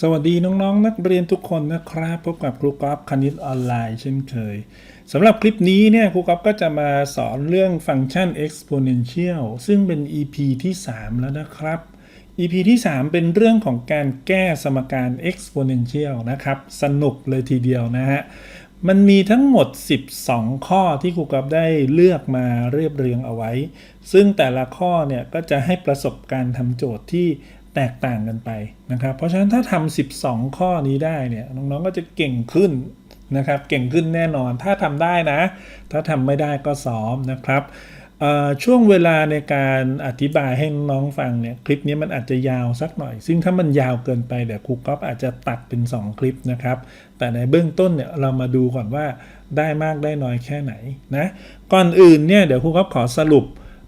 สวัสดีน้องๆนนักเรียนทุกคนนะครับ พบกับครูกอล์ฟคณิตออนไลน์เช่นเคยสำหรับคลิปนี้เนี่ยครูกอล์ฟก็จะมาสอนเรื่องฟังก์ชัน exponential ซึ่งเป็น EP ที่ 3 แล้วนะครับ EP ที่ 3 เป็นเรื่องของการแก้สมการ exponential นะครับ สนุกเลยทีเดียวนะฮะ มันมีทั้งหมด 12 ข้อที่ครูกอล์ฟได้เลือกมาเรียบเรียงเอาไว้ ซึ่งแต่ละข้อเนี่ยก็จะให้ประสบการณ์ทำโจทย์ที่ แตกต่างกันไปนะครับ เพราะฉะนั้นถ้าทำ12 ข้อนี้ได้เนี่ยน้องๆก็จะเก่งขึ้นนะครับ เก่งขึ้นแน่นอนถ้าทำได้นะ ถ้าทำไม่ได้ก็ซ้อมนะครับช่วงเวลาในการอธิบายให้น้องฟังเนี่ยคลิปนี้มันอาจจะยาวสักหน่อย ซึ่งถ้ามันยาวเกินไปเดี๋ยวครูก๊อฟอาจจะตัดเป็น 2 คลิปนะครับ แต่ในเบื้องต้นเนี่ยเรามาดูก่อนว่าได้มากได้น้อยแค่ไหนนะก่อนอื่นเนี่ยเดี๋ยวครูก๊อฟขอสรุป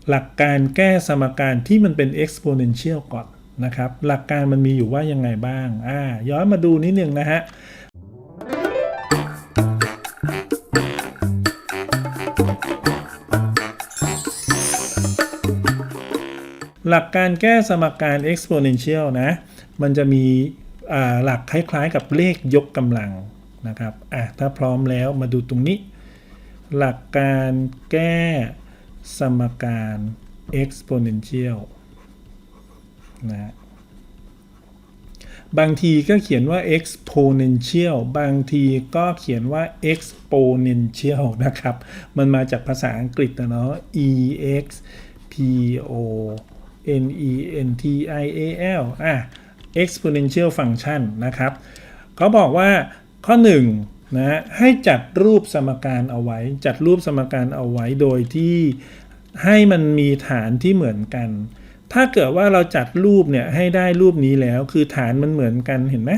หลักการแก้สมการที่มันเป็น exponential ก่อน นะครับ หลักการมันมีอยู่ว่ายังไงบ้าง อ่า ย้อนมาดูนิดนึงนะฮะหลักการแก้สมการ exponential นะ มันจะมีหลักคล้ายๆกับเลขยกกำลังนะครับ อะ ถ้าพร้อมแล้วมาดูตรงนี้ หลักการแก้สมการ exponential นะบางทีก็เขียนว่า exponential บางทีก็เขียนว่า exponential นะครับ มันมาจากภาษาอังกฤษนะเนาะ e x p o n e n t i a l อะ exponential function นะครับเขาบอกว่าข้อ1นะให้จัดรูปสมการเอาไว้ จัดรูปสมการเอาไว้โดยที่ให้มันมีฐานที่เหมือนกัน ถ้าเกิดว่าเราจัดรูปเนี่ยให้ได้รูปนี้แล้วคือฐานมันเหมือนกันเห็นไหม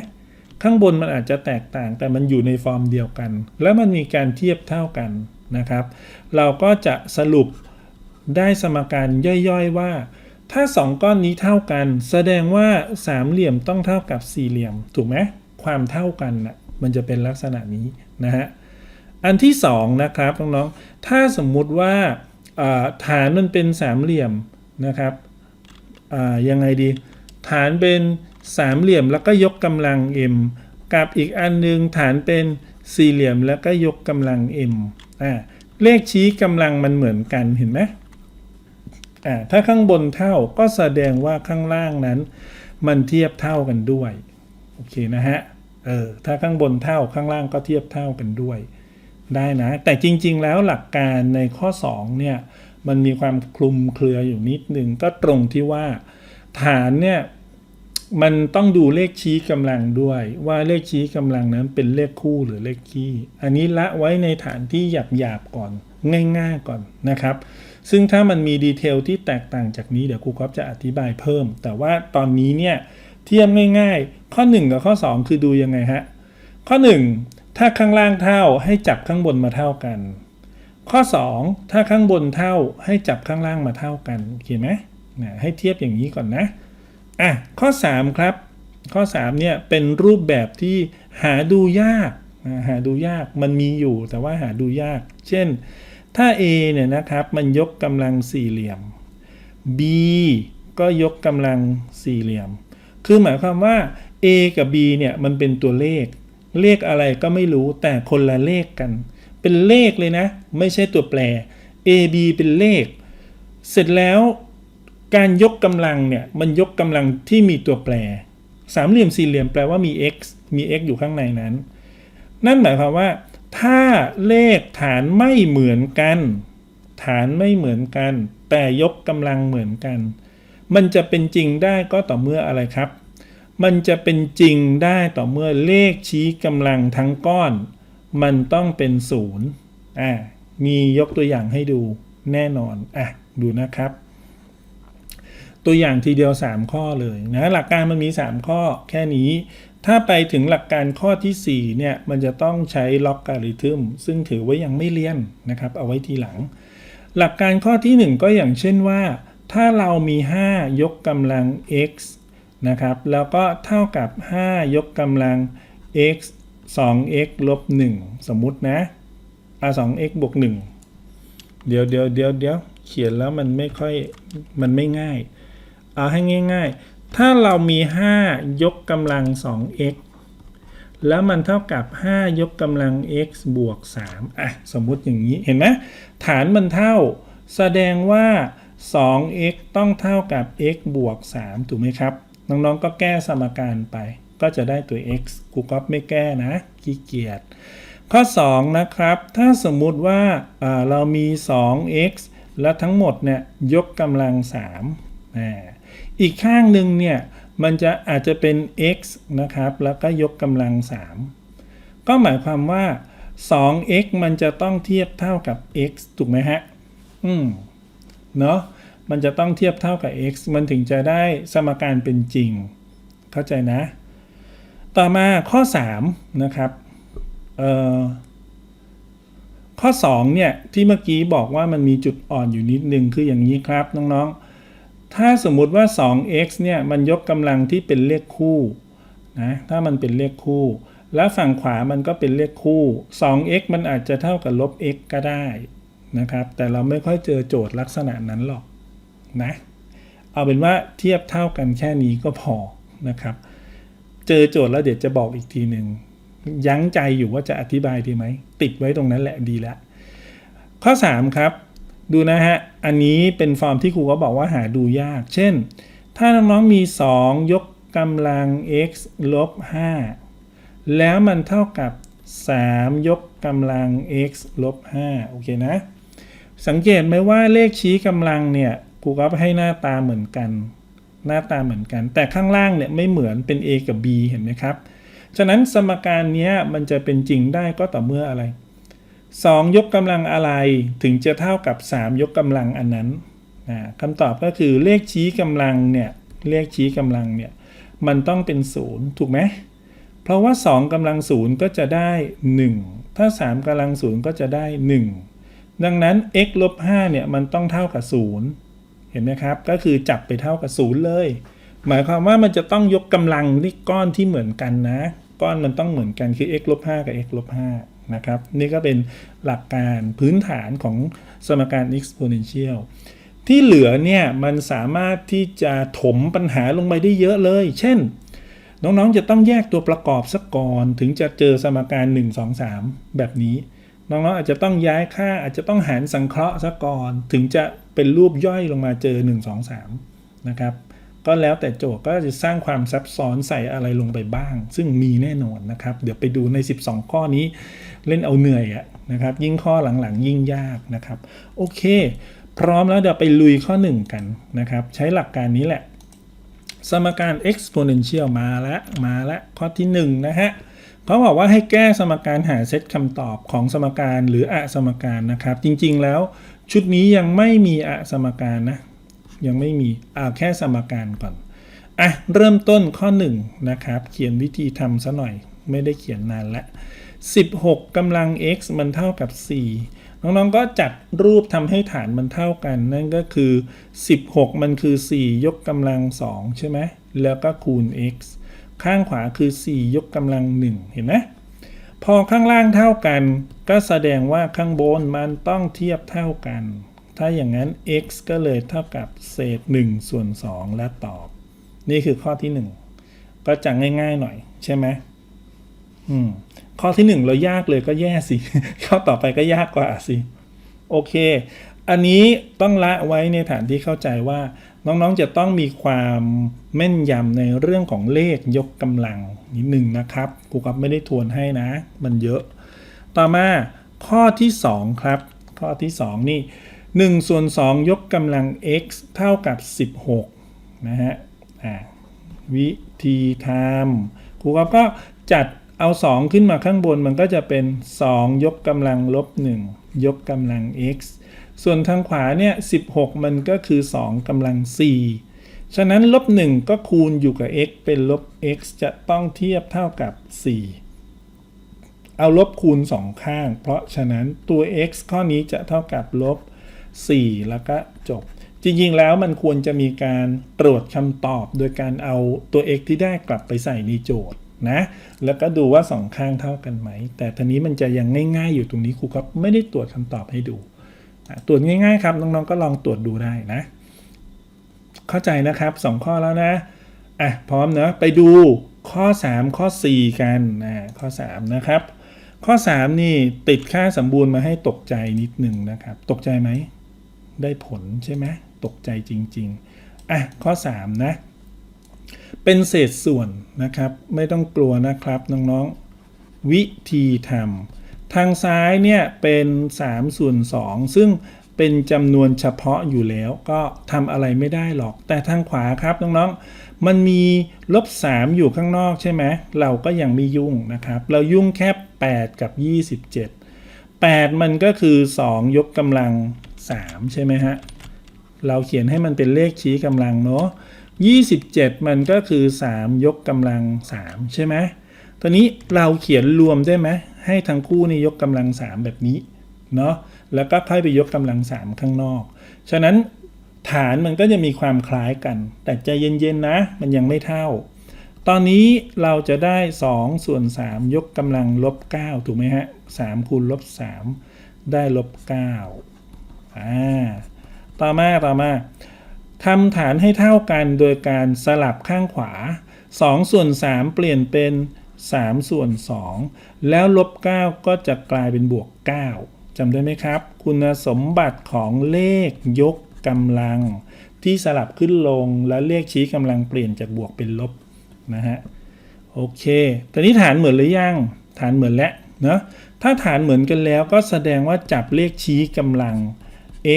ข้างบนมันอาจจะแตกต่างแต่มันอยู่ในฟอร์มเดียวกัน แล้วมันมีการเทียบเท่ากันนะครับ เราก็จะสรุปได้สมการย่อยๆว่า ถ้า 2 ก้อนนี้เท่ากัน แสดงว่าสามเหลี่ยมต้องเท่ากับสี่เหลี่ยม ถูกไหมความเท่ากันน่ะมันจะเป็นลักษณะนี้นะฮะอันที่ 2 นะครับน้องๆถ้าสมมุติว่าฐานมันเป็นสามเหลี่ยมนะครับ ยังไงดี ฐานเป็นสามเหลี่ยมแล้วก็ยกกำลัง m กับอีกอันนึงฐานเป็นสี่เหลี่ยมแล้วก็ยกกำลัง m อ่าเลขชี้กำลังมันเหมือนกันเห็นไหมอ่าถ้าข้างบนเท่าก็แสดงว่าข้างล่างนั้น มันเทียบเท่ากันด้วยโอเคนะฮะเออถ้าข้างบนเท่าข้างล่างก็เทียบเท่ากันด้วย ได้นะ แต่จริงๆแล้วหลักการในข้อ 2 เนี่ย มันมีความคลุมเครืออยู่นิดนึงก็ตรงที่ว่า ฐานเนี่ยมันต้องดูเลขชี้กำลังด้วย ว่าเลขชี้กำลังนั้นเป็นเลขคู่หรือเลขคี่ อันนี้ละไว้ในฐานที่หยาบๆก่อนง่ายๆก่อนนะครับ ซึ่งถ้ามันมีดีเทลที่แตกต่างจากนี้เดี๋ยวครูก๊อฟจะอธิบายเพิ่ม แต่ว่าตอนนี้เนี่ยเทียบง่ายๆ ข้อ 1 กับข้อ 2 คือดูยังไงฮะข้อ 1 ถ้าข้างล่างเท่าให้จับข้างบนมาเท่ากัน ข้อ 2 ถ้าข้างบนเท่าให้จับข้างล่างมาเท่ากันโอเคไหมนะให้เทียบอย่างนี้ก่อนนะอะข้อ 3 ครับ ข้อ 3 เนี่ย เป็นรูปแบบที่หาดูยากนะหาดูยากมันมีอยู่แต่ว่าหาดูยาก เช่น ถ้า A เนี่ยนะครับ มันยกกำลังสี่เหลี่ยม B ก็ยกกำลังสี่เหลี่ยม คือหมายความว่า A กับ B เนี่ยมันเป็นตัวเลข เลขอะไรก็ไม่รู้แต่คนละเลขกัน เป็นเลขเลยนะ ไม่ใช่ตัวแปร A B เป็นเลข เสร็จแล้วการยกกำลังเนี่ยมันยกกำลังที่มีตัวแปร สามเหลี่ยมสี่เหลี่ยมแปลว่ามี x มี x อยู่ข้างในนั้น นั่นหมายความว่า ถ้าเลขฐานไม่เหมือนกัน ฐานไม่เหมือนกัน แต่ยกกำลังเหมือนกัน มันจะเป็นจริงได้ก็ต่อเมื่ออะไรครับ มันจะเป็นจริงได้ต่อเมื่อเลขชี้กำลังทั้งก้อน มันต้องเป็นศูนย์อ่ามียกตัวอย่างให้ดูแน่นอนอะดูนะครับ ตัวอย่างทีเดียว 3 ข้อเลยนะหลักการมันมี 3 ข้อแค่นี้ ถ้าไปถึงหลักการข้อทีสี่4เนี่ยมันจะต้องใช้ล็อกการิทึมซึ่งถือว่ายังไม่เรียนนะครับ เอาไว้ทีหลัง หลักการข้อที่ 1 ก็อย่างเช่นว่า ถ้าเรามี 5 ยกกำลัง x นะครับแล้วก็เท่ากับ 5 ยกกำลัง x 2x ลบ1สมมุตินะอะ 2x บวก1เดี๋ยวเดี๋ยวเดี๋ยวเดี๋ยวเขียนแล้วมันไม่ค่อย มันไม่ง่าย เอาให้ง่าย ๆ ถ้าเรามี 5 ยกกำลัง 2x แล้วมันเท่ากับ 5 ยกกำลัง x บวก 3 อะ สมมุติอย่างนี้ เห็นไหมฐานมันเท่า แสดงว่า 2x ต้องเท่ากับ x บวก 3 ถูกไหมครับ น้องๆ ก็แก้สมการไป ก็จะได้ตัว x กูก็ไม่แก้นะขี้เกียจข้อ 2 นะครับ ถ้าสมมุติว่าอ่าเรามี 2x และทั้งหมดเนี่ยยกกำลัง3อ่าอีกข้างหนึ่งเนี่ยมันจะอาจจะเป็น x นะครับ แล้วก็ยกกำลัง 3 ก็หมายความว่า 2x มันจะต้องเทียบเท่ากับ x ถูกไหมฮะ อืม เนาะมันจะต้องเทียบเท่ากับ x มันถึงจะได้สมการเป็นจริง เข้าใจนะ ต่อมาข้อ3นะครับเอ่อข้อ2เนี่ยที่เมื่อกี้บอกว่ามันมีจุดอ่อนอยู่นิดนึงคืออย่างนี้ครับน้องๆ ถ้าสมมุติว่า 2x เนี่ยมันยกกำลังที่เป็นเลขคู่นะถ้ามันเป็นเลขคู่ แล้วฝั่งขวามันก็เป็นเลขคู่ 2x มันอาจจะเท่ากับลบ x ก็ได้นะครับ แต่เราไม่ค่อยเจอโจทย์ลักษณะนั้นหรอกนะเอาเป็นว่าเทียบเท่ากันแค่นี้ก็พอนะครับ เจอโจทย์แล้วเดี๋ยวจะบอกอีกทีหนึ่งยั้งใจอยู่ว่าจะอธิบายดีไหม ติดไว้ตรงนั้นแหละดีแล้วข้อ 3 ครับ ดูนะฮะ อันนี้เป็นฟอร์มที่ครูก็บอกว่าหาดูยาก เช่น ถ้าน้องๆมี 2 ยกกำลัง x ลบ 5 แล้วมันเท่ากับ 3 ยกกำลัง x ลบ 5 โอเคนะ สังเกตไหมว่าเลขชี้กำลังเนี่ยครูก็ให้หน้าตาเหมือนกัน หน้าตาเหมือนกัน แต่ข้างล่างเนี่ยไม่เหมือนเป็น a กับ b เห็นไหมครับ ฉะนั้นสมการนี้มันจะเป็นจริงได้ก็ต่อเมื่ออะไร 2 ยกกำลังอะไรถึงจะเท่ากับ 3 ยกกำลังอันนั้นคำตอบก็คือเลขชี้กำลังเนี่ยเลขชี้กำลังเนี่ยมันต้องเป็น 0 ถูกไหม เพราะว่า 2กำลัง0ก็จะได้ 1 ถ้า 3กำลัง0ก็จะได้ 1 ดังนั้น x ลบ5เนี่ยมันต้องเท่ากับ 0 เห็นไหมครับ ก็คือจับไปเท่ากับ0เลย หมายความว่ามันจะต้องยกกำลังที่ก้อนที่เหมือนกันนะ ก้อนมันต้องเหมือนกันคือ x ลบ5กับ x ลบ5นะครับ นี่ก็เป็นหลักการพื้นฐานของสมการ exponential ที่เหลือเนี่ยมันสามารถที่จะถมปัญหาลงไปได้เยอะเลย เช่น น้องๆจะต้องแยกตัวประกอบสักก่อน ถึงจะเจอสมการ 1 2 3 แบบนี้ น้องๆอาจจะต้องย้ายค่าอาจจะต้องหารสังเคราะห์สักก่อน ถึงจะ เป็นรูปย่อยลงมาเจอ 1 2 3 นะครับ ก็แล้วแต่โจทย์ก็จะสร้างความซับซ้อนใส่อะไรลงไปบ้าง ซึ่งมีแน่นอนนะครับ เดี๋ยวไปดูใน 12 ข้อนี้เล่นเอาเหนื่อยอะนะครับ ยิ่งข้อหลังๆ ยิ่งยากนะครับ โอเค พร้อมแล้วเดี๋ยวไปลุยข้อ 1 กันนะครับ ใช้หลักการนี้แหละ สมการ exponential มาแล้วมาแล้วข้อที่ 1 นะฮะเขาบอกว่าให้แก้สมการหาเซตคำตอบของสมการหรืออะสมการนะครับ จริงๆแล้ว ชุดนี้ยังไม่มีอะสมการนะ ยังไม่มีเอาแค่สมการก่อน อะ เริ่มต้นข้อ 1 นะครับ เขียนวิธีทำซะหน่อย ไม่ได้เขียนนานละ 16กำลัง x มันเท่ากับ 4 น้องๆก็จัดรูปทำให้ฐานมันเท่ากัน นั่นก็คือ 16 มันคือ 4 ยกกำลัง 2 ใช่ไหม แล้วก็คูณ x ข้างขวาคือ 4 ยกกำลัง 1 เห็นไหม พอข้างล่างเท่ากัน ก็แสดงว่าข้างบนมันต้องเทียบเท่ากัน ถ้าอย่างนั้น x ก็เลยเท่ากับเศษ 1 ส่วน 2 และตอบ นี่คือข้อที่ 1 ก็จะง่ายๆหน่อยใช่ไหมอืมข้อที่ 1 เรายากเลยก็แย่สิ ข้อต่อไปก็ยากกว่าสิ โอเค อันนี้ต้องละไว้ในฐานที่เข้าใจว่า น้องๆจะต้องมีความแม่นยำในเรื่องของเลขยกกำลังนิดหนึ่งนะครับครูกับไม่ได้ทวนให้นะ มันเยอะ ต่อมาข้อที่ 2 ครับ ข้อที่ 2 นี่ 1 ส่วน 2 ยกกำลัง x เท่ากับ 16 นะฮะวิธีทำครูกับก็จัดเอา 2 ขึ้นมาข้างบนมันก็จะเป็น 2 ยกกำลังลบ 1 ยกกำลัง x ส่วนทางขวาเนี่ย16 มันก็คือ 2กำลัง 4 ฉะนั้นลบ 1 ก็คูณอยู่กับ x เป็นลบ x จะต้องเทียบเท่ากับ 4 เอาลบคูณ 2 ข้าง เพราะฉะนั้นตัว x ข้อนี้จะเท่ากับลบ 4 แล้วก็จบ จริง ๆ แล้วมันควรจะมีการตรวจคำตอบโดยการเอาตัว x ที่ได้กลับไปใส่ในโจทย์นะ แล้วก็ดูว่าสองข้างเท่ากันไหม แต่ทีนี้มันจะยังง่าย ๆ อยู่ตรงนี้ครูครับไม่ได้ตรวจคำตอบให้ดู ตรวจง่ายๆครับน้องๆก็ลองตรวจดูได้นะ เข้าใจนะครับ 2 ข้อแล้วนะอะพร้อมเนอะไปดูข้อ 3 ข้อ 4 กันนะข้อ 3 นะครับ ข้อ 3 นี่ติดค่าสมบูรณ์มาให้ตกใจนิดหนึ่งนะครับ ตกใจไหม ได้ผลใช่ไหมตกใจจริง ๆอะข้อ 3 นะ เป็นเศษส่วนนะครับ ไม่ต้องกลัวนะครับน้องๆวิธีทำ ทางซ้ายเนี่ยเป็น3ส่วน2ซึ่งเป็นจำนวนเฉพาะอยู่แล้วก็ทำอะไรไม่ได้หรอก แต่ทางขวาครับน้องๆ มันมีลบ 3 อยู่ข้างนอกใช่ไหมเราก็ยังไม่ยุ่งนะครับ เรายุ่งแค่ 8 กับ 27 8 มันก็คือ 2 ยกกำลัง 3 ใช่ไหมฮะ เราเขียนให้มันเป็นเลขชี้กำลังเนาะ27 มันก็คือ 3 ยกกำลัง 3 ใช่ไหม ตอนนี้เราเขียนรวมได้ไหมให้ทั้งคู่นี่ยกกำลัง 3 แบบนี้เนาะแล้วก็ค่อยไปยกกำลัง 3 ข้างนอก ฉะนั้นฐานมันก็จะมีความคล้ายกัน แต่ใจเย็นๆนะ มันยังไม่เท่า ตอนนี้เราจะได้ 2 ส่วน 3 ยกกำลังลบ 9 ถูกไหมฮะ3คูณลบ 3 ได้ลบ9อ่าต่อมาต่อมาทำฐานให้เท่ากันโดยการสลับข้างขวา 2 ส่วน 3 เปลี่ยนเป็น 3 ส่วน 2 แล้วลบ 9 ก็จะกลายเป็นบวก 9จำได้ไหมครับ คุณสมบัติของเลขยกกำลัง ที่สลับขึ้นลงแล้วเลขชี้กำลังเปลี่ยนจากบวกเป็นลบนะฮะโอเค ตอนนี้ฐานเหมือนหรือยัง ฐานเหมือนแล้วเนาะถ้าฐานเหมือนกันแล้วก็แสดงว่าจับเลขชี้กำลัง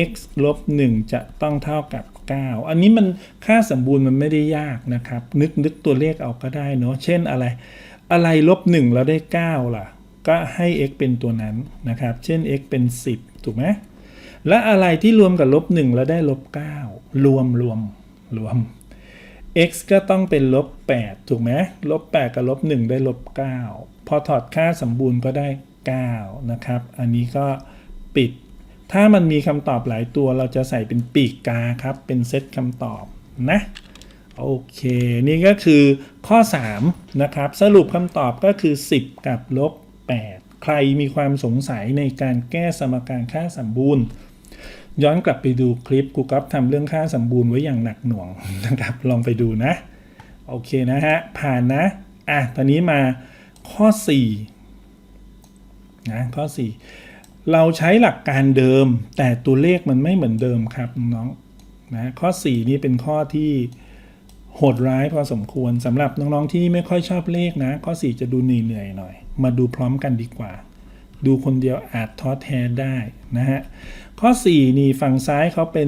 x ลบ 1 จะต้องเท่ากับ 9 อันนี้มันค่าสมบูรณ์มันไม่ได้ยากนะครับ นึกนึกตัวเลขเอาก็ได้เนาะเช่นอะไร อะไรลบ1แล้วได้ 9 ล่ะ ก็ให้ x เป็นตัวนั้นนะครับ เช่น x เป็น 10 ถูกไหมและอะไรที่รวมกับลบ1แล้วได้ลบ9รวมรวมรวม x ก็ต้องเป็นลบ8ถูกไหมลบ8กับลบ1ได้ลบ9พอถอดค่าสมบูรณ์ก็ได้ 9 นะครับ อันนี้ก็ปิด ถ้ามันมีคำตอบหลายตัวเราจะใส่เป็นปีกกาครับ เป็นเซตคำตอบนะ โอเค นี่ก็คือข้อ 3 นะครับ สรุปคำตอบก็คือ 10 กับลบ 8 ใครมีความสงสัยในการแก้สมการค่าสมบูรณ์ ย้อนกลับไปดูคลิปกูก๊อฟทำเรื่องค่าสมบูรณ์ไว้อย่างหนักหน่วงนะครับ ลองไปดูนะ โอเคนะฮะ ผ่านนะ อะ ตอนนี้มาข้อ 4 นะ ข้อ 4 เราใช้หลักการเดิม แต่ตัวเลขมันไม่เหมือนเดิมครับน้องนะ ข้อ 4 นี่เป็นข้อที่ โหดร้ายพอสมควรสำหรับน้องๆที่ไม่ค่อยชอบเลขนะ ข้อ 4 จะดูเหนื่อยๆหน่อย มาดูพร้อมกันดีกว่า ดูคนเดียวอาจท้อแท้ได้นะฮะ ข้อ 4 นี่ฝั่งซ้ายเขาเป็น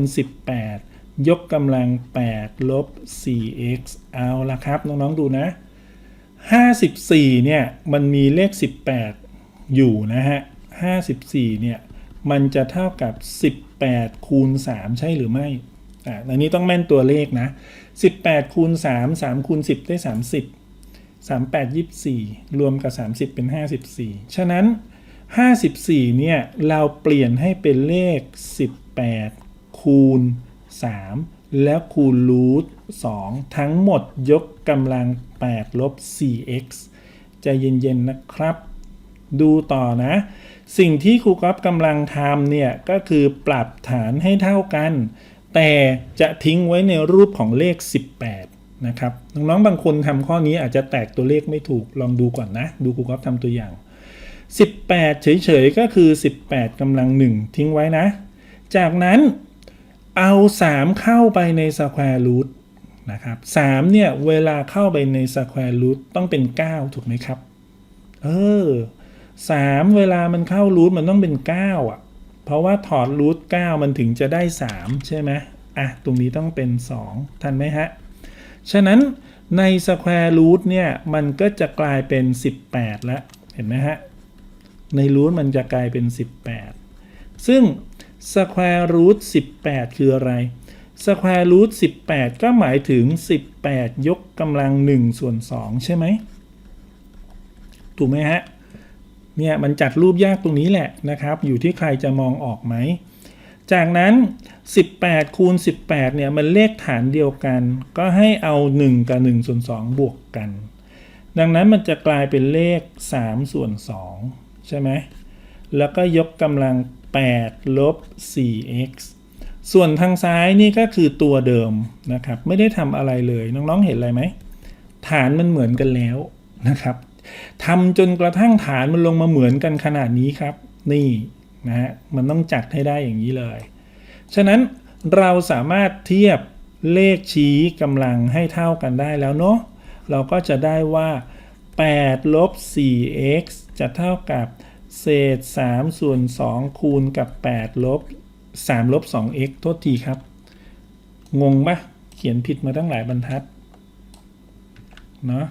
18 ยกกำลัง 8 ลบ 4x เอาละครับ น้องๆดูนะ 54 เนี่ย มันมีเลข 18 อยู่นะฮะ 54 เนี่ย มันจะเท่ากับ 18 คูณ 3 ใช่หรือไม่อ่าอันนี้ต้องแม่นตัวเลขนะ 18คูณ3 3คูณ10 ได้ 30 38 24 รวมกับ 30 เป็น 54 ฉะนั้น 54 เนี่ย เราเปลี่ยนให้เป็นเลข 18 คูณ 3 แล้วคูณรูท2ทั้งหมดยกกำลัง 8 ลบ 4x ใจเย็น ๆ นะครับ ดูต่อนะ สิ่งที่ครูก๊อฟกำลังทำเนี่ย ก็คือปรับฐานให้เท่ากัน แต่จะทิ้งไว้ในรูปของเลข 18 นะครับ น้องๆ บางคนทำข้อนี้อาจจะแตกตัวเลขไม่ถูก ลองดูก่อนนะ ดูครูก๊อฟทำตัวอย่าง 18 เฉยๆ ก็คือ 18กำลัง 1 ทิ้งไว้นะ จากนั้นเอา 3 เข้าไปใน square root นะครับ3เนี่ย เวลาเข้าไปใน square root ต้องเป็น 9 ถูกไหมครับ เออ3เวลามันเข้ารูทมันต้องเป็น 9 อะ เพราะว่าถอดรูท9มันถึงจะได้ 3 ใช่ไหมอะ ตรงนี้ต้องเป็น 2 ทันไหมฮะ ฉะนั้นใน square root เนี่ย มันก็จะกลายเป็น 18 แล้ว เห็นไหมฮะ ในรูทมันจะกลายเป็น 18 ซึ่ง square root 18 คืออะไร square root 18 ก็หมายถึง 18 ยกกำลัง1ส่วน2ใช่ไหม ถูกไหมฮะ เนี่ยมันจัดรูปยากตรงนี้แหละนะครับ อยู่ที่ใครจะมองออกไหม จากนั้น 18 คูณ 18 เนี่ยมันเลขฐานเดียวกัน ก็ให้เอา 1 กับ1ส่วน2บวกกัน ดังนั้นมันจะกลายเป็นเลข3ส่วน2ใช่ไหม แล้วก็ยกกำลัง 8 ลบ 4x ส่วนทางซ้ายนี่ก็คือตัวเดิมนะครับ ไม่ได้ทำอะไรเลยน้องๆเห็นอะไรไหมฐานมันเหมือนกันแล้วนะครับ ทำจนกระทั่งฐานมันลงมาเหมือนกันขนาดนี้ครับ นี่นะฮะมันต้องจัดให้ได้อย่างนี้เลย ฉะนั้นเราสามารถเทียบเลขชี้กำลังให้เท่ากันได้แล้วเนาะเราก็จะได้ว่า8ลบ 4x จะเท่ากับเศษ 3 ส่วน 2 คูณกับ8ลบ3ลบ 2x โทษทีครับ งงปะเขียนผิดมาตั้งหลายบรรทัด เนาะ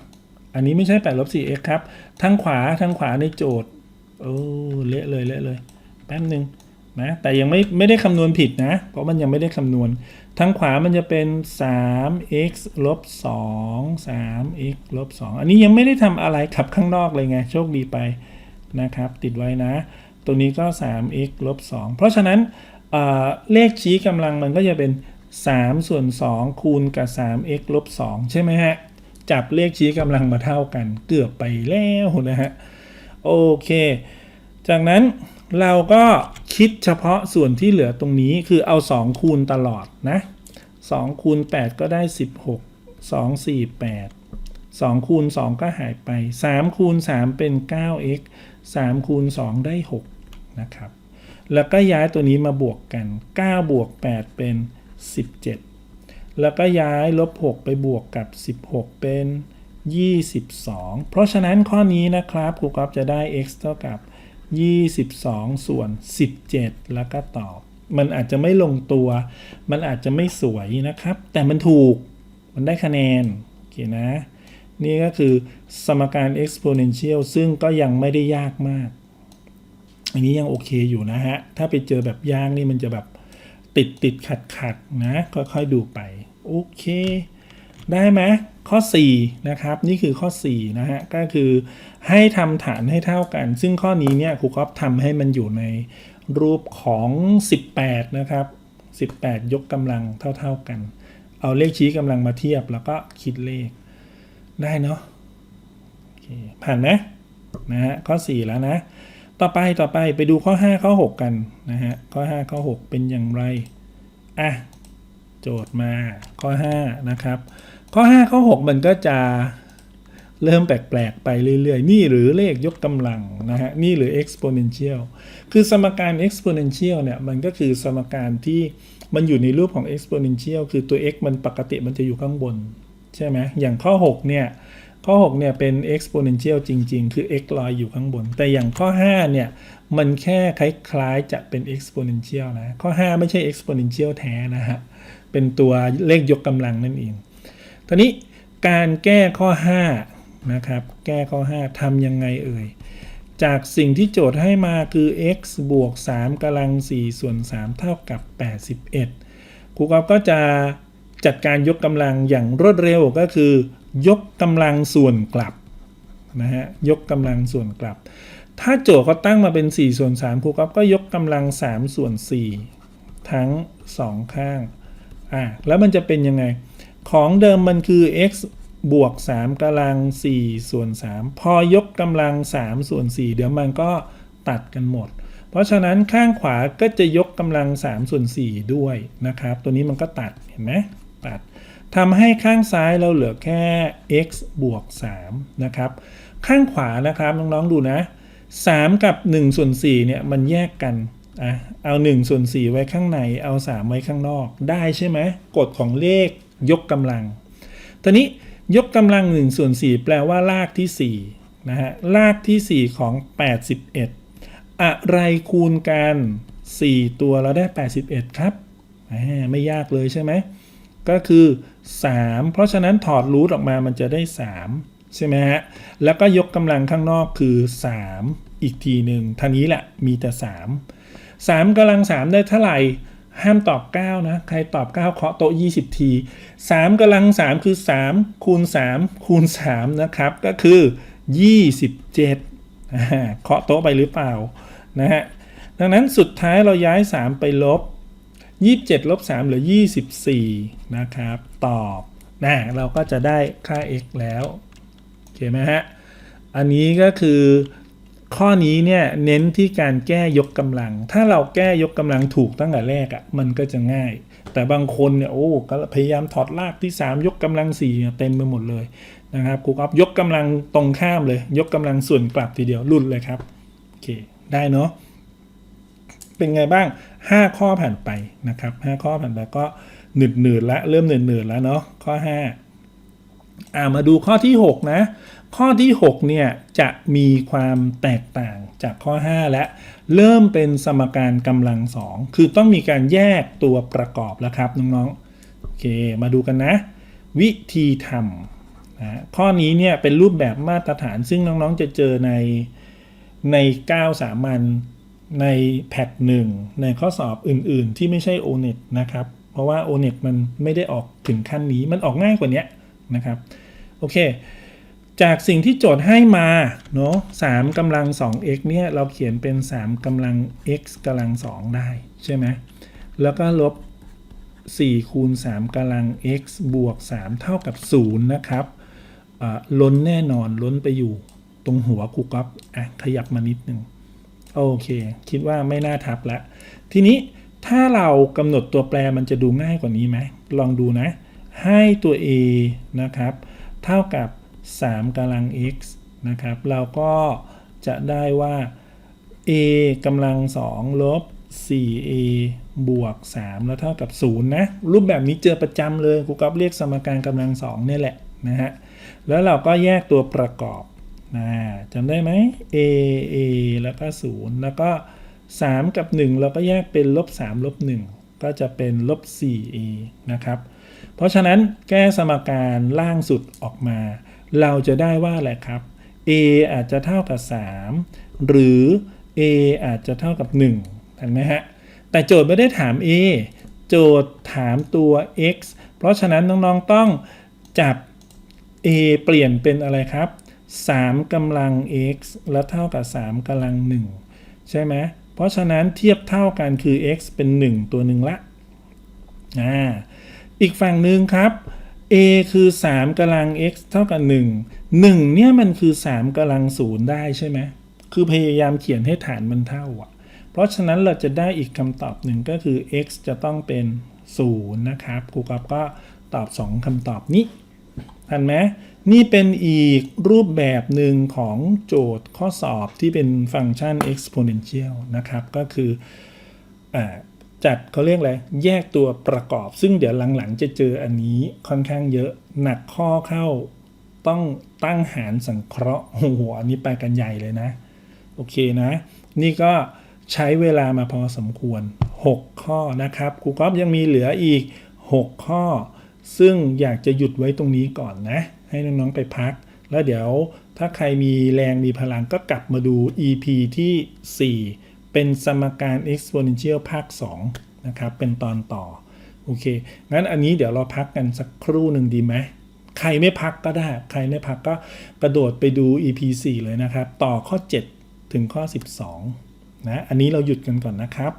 อันนี้ไม่ใช่8ลบ 4x ครับ ทางขวาทางขวาในโจทย์ โอ้เละเลยเละเลย แป๊บหนึ่งนะ แต่ยังไม่ไม่ได้คำนวณผิดนะ เพราะมันยังไม่ได้คำนวณ ทางขวามันจะเป็น 3x ลบ 2 3x ลบ 2 อันนี้ยังไม่ได้ทำอะไรขับข้างนอกเลยไง โชคดีไปนะครับ ติดไว้นะ ตัวนี้ก็ 3x ลบ 2 เพราะฉะนั้นเเลขชี้กำลังมันก็จะเป็น3ส่วน2คูณกับ 3x ลบ 2 ใช่ไหมฮะ จับเลขชี้กำลังมาเท่ากันเกือบไปแล้วนะฮะโอเค จากนั้นเราก็คิดเฉพาะส่วนที่เหลือตรงนี้คือเอา 2 คูณตลอดนะ2คูณ 8 ก็ได้ 16 2 4 8 2คูณ 2 ก็หายไป 3 คูณ 3 เป็น 9x 3 คูณ 2 ได้ 6 นะครับ แล้วก็ย้ายตัวนี้มาบวกกัน 9 บวก 8 เป็น 17 แล้วก็ย้ายลบ 6 ไปบวกกับ 16 เป็น 22 เพราะฉะนั้นข้อนี้นะครับครูกอฟจะได้ x เท่ากับ 22 ส่วน 17 แล้วก็ตอบ มันอาจจะไม่ลงตัว มันอาจจะไม่สวยนะครับ แต่มันถูก มันได้คะแนน โอเคนะ นี่ก็คือสมการ exponential ซึ่งก็ยังไม่ได้ยากมาก อันนี้ยังโอเคอยู่นะฮะ ถ้าไปเจอแบบยากนี่มันจะแบบ ติดติดขัดขัดนะค่อยๆดูไป โอเค ได้ไหมข้อ 4 นะครับ นี่คือข้อ 4 นะฮะ ก็คือให้ทำฐานให้เท่ากัน ซึ่งข้อนี้เนี่ยครูก๊อฟทำให้มันอยู่ในรูปของ 18 นะครับ 18 ยกกำลังเท่าๆกัน เอาเลขชี้กำลังมาเทียบแล้วก็คิดเลขได้เนาะโอเคผ่านไหมนะฮะข้อ 4 แล้วนะ ต่อไปต่อไปไปดูข้อ 5 ข้อ 6 กันนะฮะข้อ 5 ข้อ 6 เป็นอย่างไรอะโจทย์มาข้อ 5 นะครับ ข้อ 5 ข้อ 6 มันก็จะเริ่มแปลก ๆ ไปเรื่อย ๆ นี่หรือเลขยกกำลังนะฮะนี่หรือ exponential คือสมการ exponential เนี่ยมันก็คือสมการที่มันอยู่ในรูปของ exponential คือตัว x มันปกติมันจะอยู่ข้างบน ใช่ไหมอย่างข้อ 6 เนี่ย ข้อ 6 เนี่ยเป็น exponential จริง ๆ คือ x ลอยอยู่ข้างบน แต่อย่างข้อ 5 เนี่ย มันแค่คล้ายๆจะเป็น exponential นะ ข้อ 5 ไม่ใช่ exponential แท้นะฮะ เป็นตัวเลขยกกำลังนั่นเองทีนี้การแก้ข้อ 5 นะครับ แก้ข้อ 5ทำยังไงเอ่ย จากสิ่งที่โจทย์ให้มาคือ x บวก 3กำลัง 4 ส่วน 3 เท่ากับ 81ครูกอฟก็จะจัดการยกกำลังอย่างรวดเร็วก็คือ ยกกำลังส่วนกลับนะฮะยกกำลังส่วนกลับ ถ้าโจทย์เขาตั้งมาเป็น 4 ส่วน3ครูกอฟก็ยกกำลัง 3 ส่วน 4 ทั้ง 2 ข้างอ่าแล้วมันจะเป็นยังไง ของเดิมมันคือ x บวก 3กำลัง 4 ส่วน 3 พอยกกำลัง 3 ส่วน 4 เดี๋ยวมันก็ตัดกันหมด เพราะฉะนั้นข้างขวาก็จะยกกำลัง 3 ส่วน 4 ด้วยนะครับ ตัวนี้มันก็ตัดเห็นไหมตัด ทำให้ข้างซ้ายเราเหลือแค่ x บวก3นะครับ ข้างขวานะครับน้องๆดูนะ 3 กับ 1 ส่วน4เนี่ยมันแยกกันอะเอา1ส่วน4ไว้ข้างในเอา 3 ไว้ข้างนอกได้ใช่ไหมกฎของเลขยกกำลังตอนนี้ยกกำลัง1ส่วน4แปลว่า รากที่4นะฮะรากที่ 4 ของ 81 อะไรคูณกัน 4 ตัวเราได้ 81 ครับไม่ยากเลยใช่ไหม ก็คือ 3 เพราะฉะนั้นถอดรูทออกมามันจะได้ 3 ใช่ไหมฮะ แล้วก็ยกกำลังข้างนอกคือ 3 อีกทีหนึ่งท่านี้แหละมีแต่ 3 3กำลัง 3 ได้เท่าไหร่ ห้ามตอบ 9 นะ ใครตอบ 9 เคาะโต๊ะ 20 ที 3กำลัง 3 คือ 3 คูณ 3 คูณ 3 นะครับ ก็คือ 27เคาะโต๊ะไปหรือเปล่านะฮะดังนั้นสุดท้ายเราย้าย 3 ไปลบ 27ลบ3เหลือ 24 นะครับ ตอบนะเราก็จะได้ค่า x แล้ว โอเคไหมฮะ อันนี้ก็คือข้อนี้เนี่ยเน้นที่การแก้ยกกำลัง ถ้าเราแก้ยกกำลังถูกตั้งแต่แรกอะ่ะมันก็จะง่าย แต่บางคนเนี่ยโอ้ก็พยายามถอดรากที่ 3 ยกกำลัง4เนี่เต็มไปหมดเลยนะครับครูก๊อฟยกกำลังตรงข้ามเลย ยกกำลังส่วนกลับทีเดียวรุ่นเลยครับ โอเค ได้เนาะ เป็นไงบ้าง 5 ข้อผ่านไปนะครับ 5 ข้อผ่านไปก็หนืดหนืดละเริ่มหนืดหนืดแล้วเนาะข้อ 5 อ่ามาดูข้อที่ 6 นะ ข้อที่ 6 เนี่ย จะมีความแตกต่างจากข้อ 5 และ เริ่มเป็นสมการกำลังสองคือต้องมีการแยกตัวประกอบแล้วครับน้องๆโอเคมาดูกันนะ วิธีทำนะข้อนี้เนี่ยเป็นรูปแบบมาตรฐานซึ่งน้องๆจะเจอในใน 9 สามัญ ในแพทหนึ่งในข้อสอบอื่น ๆ ที่ไม่ใช่ o n e t นะครับ เพราะว่า o n e t มันไม่ได้ออกถึงขั้นนี้มันออกง่ายกว่านี้นะครับ โอเค จากสิ่งที่โจทย์ให้มาเนาะสามกำลัง 2x เนี่ยเราเขียนเป็น 3กำลัง x กำลัง 2 ได้ใช่ไหมแล้วก็ลบ4คูณ3กำลัง x บวก 3 เท่ากับ 0 นะครับล้นแน่นอนล้นไปอยู่ตรงหัวคูก๊อฟอะขยับมานิดนึง โอเค คิดว่าไม่น่าทับละ ทีนี้ถ้าเรากำหนดตัวแปรมันจะดูง่ายกว่านี้ไหม ลองดูนะ ให้ตัว a นะครับ เท่ากับ 3กำลัง x นะครับ เราก็จะได้ว่า a กำลัง 2 ลบ 4a บวก 3 แล้วเท่ากับ 0 นะ รูปแบบนี้เจอประจำเลยครูก๊อฟเรียกสมการกำลัง 2 เนี่ยแหละนะฮะ แล้วเราก็แยกตัวประกอบ นะจำได้ไหม a a แล้วก็0แล้วก็ 3 กับ 1 เราก็แยกเป็นลบ3ลบ1ก็จะเป็นลบ 4a นะครับ เพราะฉะนั้นแก้สมการล่างสุดออกมา เราจะได้ว่าอะไรครับ a อาจจะเท่ากับ 3 หรือ a อาจจะเท่ากับ1เห็นไหมฮะ แต่โจทย์ไม่ได้ถาม a โจทย์ถามตัว x เพราะฉะนั้นน้องๆต้องจับ a เปลี่ยนเป็นอะไรครับ 3กำลัง x แล้วเท่ากับ 3กำลัง 1 ใช่ไหมเพราะฉะนั้นเทียบเท่ากันคือ x เป็น 1 ตัวหนึ่งละอ่าอีกฝั่งหนึ่งครับ a คือ 3กำลัง x เท่ากับ 1 1เนี่ยมันคือ 3กำลัง 0 ได้ใช่ไหมคือพยายามเขียนให้ฐานมันเท่าอะเพราะฉะนั้นเราจะได้อีกคำตอบหนึ่งก็คือ x จะต้องเป็น 0 นะครับครูกอฟก็ตอบ 2คำตอบนี้ทันไหม นี่เป็นอีกรูปแบบหนึ่งของโจทย์ข้อสอบที่เป็นฟังก์ชัน exponential นะครับ ก็คืออจัดเขาเรียกอะไร แยกตัวประกอบ ซึ่งเดี๋ยวหลังๆ จะเจออันนี้ค่อนข้างเยอะ หนักข้อเข้าต้องตั้งหารสังเคราะห์โอ้โหอันนี้ไปกันใหญ่เลยนะ โอเคนะ นี่ก็ใช้เวลามาพอสมควร 6 ข้อนะครับครูก๊อฟยังมีเหลืออีก 6 ข้อ ซึ่งอยากจะหยุดไว้ตรงนี้ก่อนนะ ให้น้องๆไปพัก แล้วเดี๋ยวถ้าใครมีแรงมีพลังก็กลับมาดู EP ที่ 4 เป็นสมการ exponential ภาค 2 นะครับ เป็นตอนต่อ โอเค งั้นอันนี้เดี๋ยวเราพักกันสักครู่หนึ่งดีไหมใครไม่พักก็ได้ ใครไม่พักก็กระโดดไปดู EP 4 เลยนะครับ ต่อข้อ 7 ถึงข้อ 12 นะ อันนี้เราหยุดกันก่อนนะครับ